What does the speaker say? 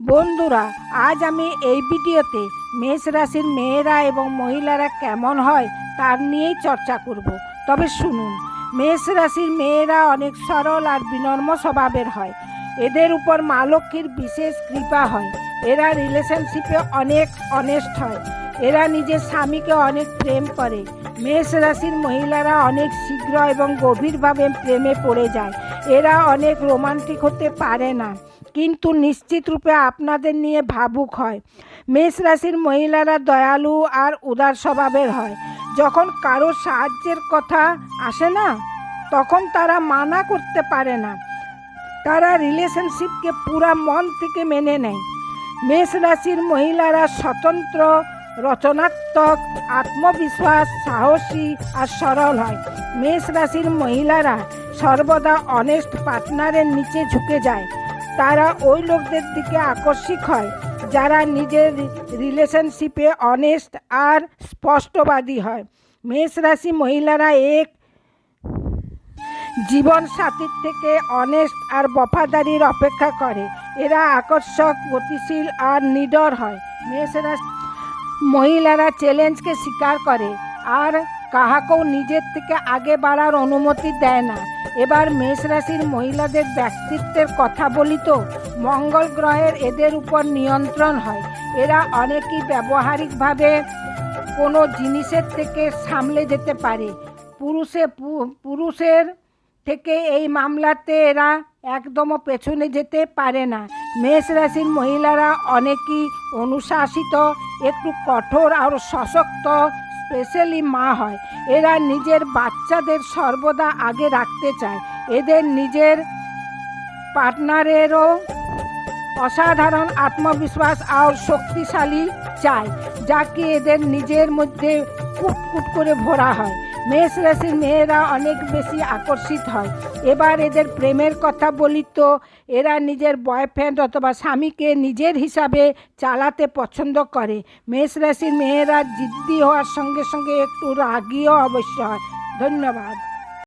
বন্ধুরা, আজ আমি এই ভিডিওতে মেষ রাশির মেয়েরা এবং মহিলারা কেমন হয় তার নিয়েই চর্চা করব। তবে শুনুন, মেষ রাশির মেয়েরা অনেক সরল আর বিনর্ম স্বভাবের হয়। এদের উপর মা লক্ষ্মীর বিশেষ কৃপা হয়। এরা রিলেশনশিপে অনেক অনেস্ট হয়। এরা নিজের স্বামীকে অনেক প্রেম করে। মেষ রাশির মহিলারা অনেক শীঘ্র এবং গভীরভাবে প্রেমে পড়ে যায়। এরা অনেক রোমান্টিক হতে পারে না। কিন্তু নিশ্চিত রূপে আপনাদের নিয়ে ভাবুক হয়। মেষ রাশির মহিলারা দয়ালু আর উদার স্বভাবের হয়। যখন কারও সাহায্যের কথা আসে না, তখন তারা মানা করতে পারে না। তারা রিলেশনশিপকে পুরা মন থেকে মেনে নেয়। মেষ রাশির মহিলারা স্বতন্ত্র, রচনাত্মক, আত্মবিশ্বাস, সাহসী আর সরল হয়। মেষ রাশির মহিলারা সর্বদা অনেস্ট পার্টনারের নিচে ঝুঁকে যায়। তারা ওই লোকদের দিকে আকর্ষিক হয়, যারা নিজের রিলেশনশিপে অনেস্ট আর স্পষ্টবাদী হয়। মেষ রাশি মহিলারা এক জীবন সাথীর থেকে অনেস্ট আর বফাদারির অপেক্ষা করে। এরা আকর্ষক, গতিশীল আর নিডর হয়। মেষরা মহিলারা চ্যালেঞ্জকে স্বীকার করে, আর কাহাকেও নিজের থেকে আগে বাড়ার অনুমতি দেয় না। এবার মেষ রাশির মহিলাদের ব্যক্তিত্বের কথা বলি তো, মঙ্গল গ্রহের এদের উপর নিয়ন্ত্রণ হয়। এরা অনেকই ব্যবহারিকভাবে কোনো জিনিসের থেকে সামলে যেতে পারে। পুরুষে পুরুষের থেকে এই মামলাতে এরা একদমও পেছনে যেতে পারে না। মেষ রাশির মহিলারা অনেকই অনুশাসিত, একটু কঠোর আর সশক্ত স্পেশালি মা হয়। এরা নিজের বাচ্চাদের সর্বদা আগে রাখতে চায়। এদের নিজের পার্টনারেরও অসাধারণ আত্মবিশ্বাস আর শক্তিশালী চায়, যাকে এদের নিজের মধ্যে কুট কুট করে ভরা হয়। মেষ রাশির মেয়েরা অনেক বেশি আকর্ষিত হয়। এবার এদের প্রেমের কথা বলি তো, এরা নিজের বয়ফ্রেন্ড অথবা স্বামীকে নিজের হিসাবে চালাতে পছন্দ করে। মেষ রাশির মেয়েরা জিদ্দি হওয়ার সঙ্গে সঙ্গে একটু রাগিও অবশ্য হয়। ধন্যবাদ।